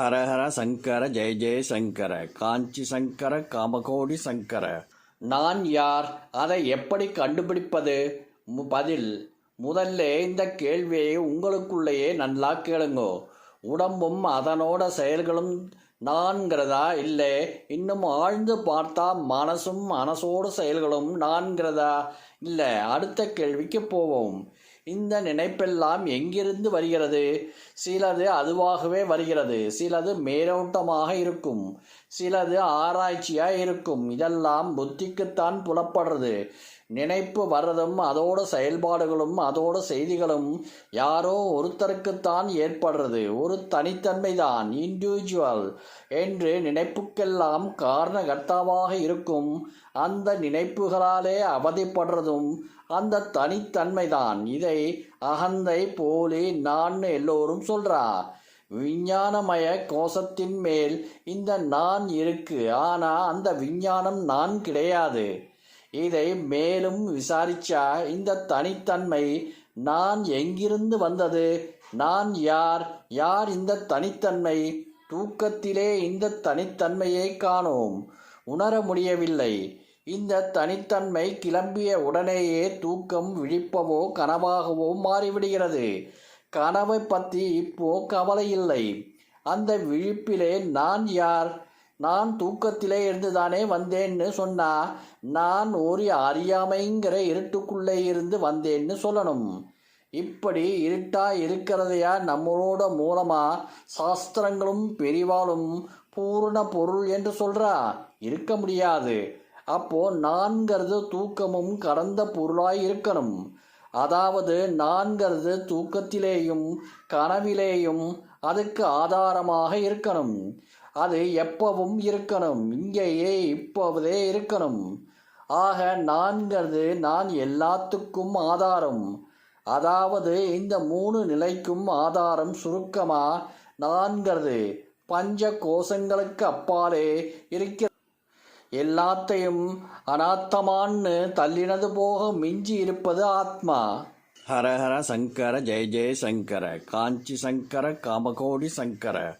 ஹரஹர சங்கர ஜெய ஜெய சங்கர காஞ்சி சங்கர காமகோடி சங்கர. நான் யார்? அதை எப்படி கண்டுபிடிப்பது? பதில். முதல்ல இந்த கேள்வியை உங்களுக்குள்ளேயே நல்லா கேளுங்கோ. உடம்பும் அதனோட செயல்களும் நான்கிறதா? இல்லை இன்னும் ஆழ்ந்து பார்த்தா மனசும் மனசோட செயல்களும் நான்கிறதா? இல்லை அடுத்த கேள்விக்கு போவோம். இந்த நினைப்பெல்லாம் எங்கிருந்து வருகிறது? சிலது அதுவாகவே வருகிறது. சிலது மேலோட்டமாக இருக்கும். சிலது ஆராய்ச்சியாக இருக்கும். இதெல்லாம் புத்திக்குத்தான் புலப்படுறது. நினைப்பு வர்றதும் அதோட செயல்பாடுகளும் அதோட செய்திகளும் யாரோ ஒருத்தருக்குத்தான் ஏற்படுறது. ஒரு தனித்தன்மை தான் இண்டிவிஜுவல் என்று நினைப்புக்கெல்லாம் காரணகர்த்தாவாக இருக்கும். அந்த நினைப்புகளாலே அவதிப்படுறதும் அந்த தனித்தன்மை தான் இதை அகந்தை போலி நான் எல்லோரும் சொல்றா. விஞ்ஞானமய கோஷத்தின் மேல் இந்த நான் இருக்கு. ஆனா அந்த விஞ்ஞானம் நான் கிடையாது. இதை மேலும் விசாரிச்சா இந்த தனித்தன்மை நான் எங்கிருந்து வந்தது? நான் யார்? யார் இந்த தனித்தன்மை? தூக்கத்திலே இந்த தனித்தன்மையை காணோம். உணர முடியவில்லை. இந்த தனித்தன்மை கிளம்பிய உடனேயே தூக்கம் விழிப்பவோ கனவாகவோ மாறிவிடுகிறது. கனவை பற்றி இப்போ கவலை இல்லை. அந்த விழிப்பிலே நான் யார்? நான் தூக்கத்திலே இருந்துதானே வந்தேன்னு சொன்னா நான் ஒரு அறியாமைங்கிற இருட்டுக்குள்ளே இருந்து வந்தேன்னு சொல்லணும். இப்படி இருட்டா இருக்கிறதையா நம்மளோட மூலமா சாஸ்திரங்களும் பெரிவாலும் பூரண பொருள் என்று சொல்றா? இருக்க முடியாது. அப்போ நான்கிறது தூக்கமும் கடந்த பொருளாய் இருக்கணும். அதாவது நான்கிறது தூக்கத்திலேயும் கனவிலேயும் அதுக்கு ஆதாரமாக இருக்கணும். அது எப்பவும் இருக்கணும். இங்கேயே இப்போதே இருக்கணும். ஆக நான்கிறது நான் எல்லாத்துக்கும் ஆதாரம். அதாவது இந்த மூணு நிலைக்கும் ஆதாரம் சுருக்கமா நான்கிறது பஞ்ச கோஷங்களுக்கு அப்பாலே இருக்கிற எல்லாத்தையும் அனாத்தமான்னு தள்ளினது போக மிஞ்சி இருப்பது ஆத்மா. ஹரஹர சங்கர ஜெய ஜெய சங்கர காஞ்சி சங்கர காமகோடி சங்கர.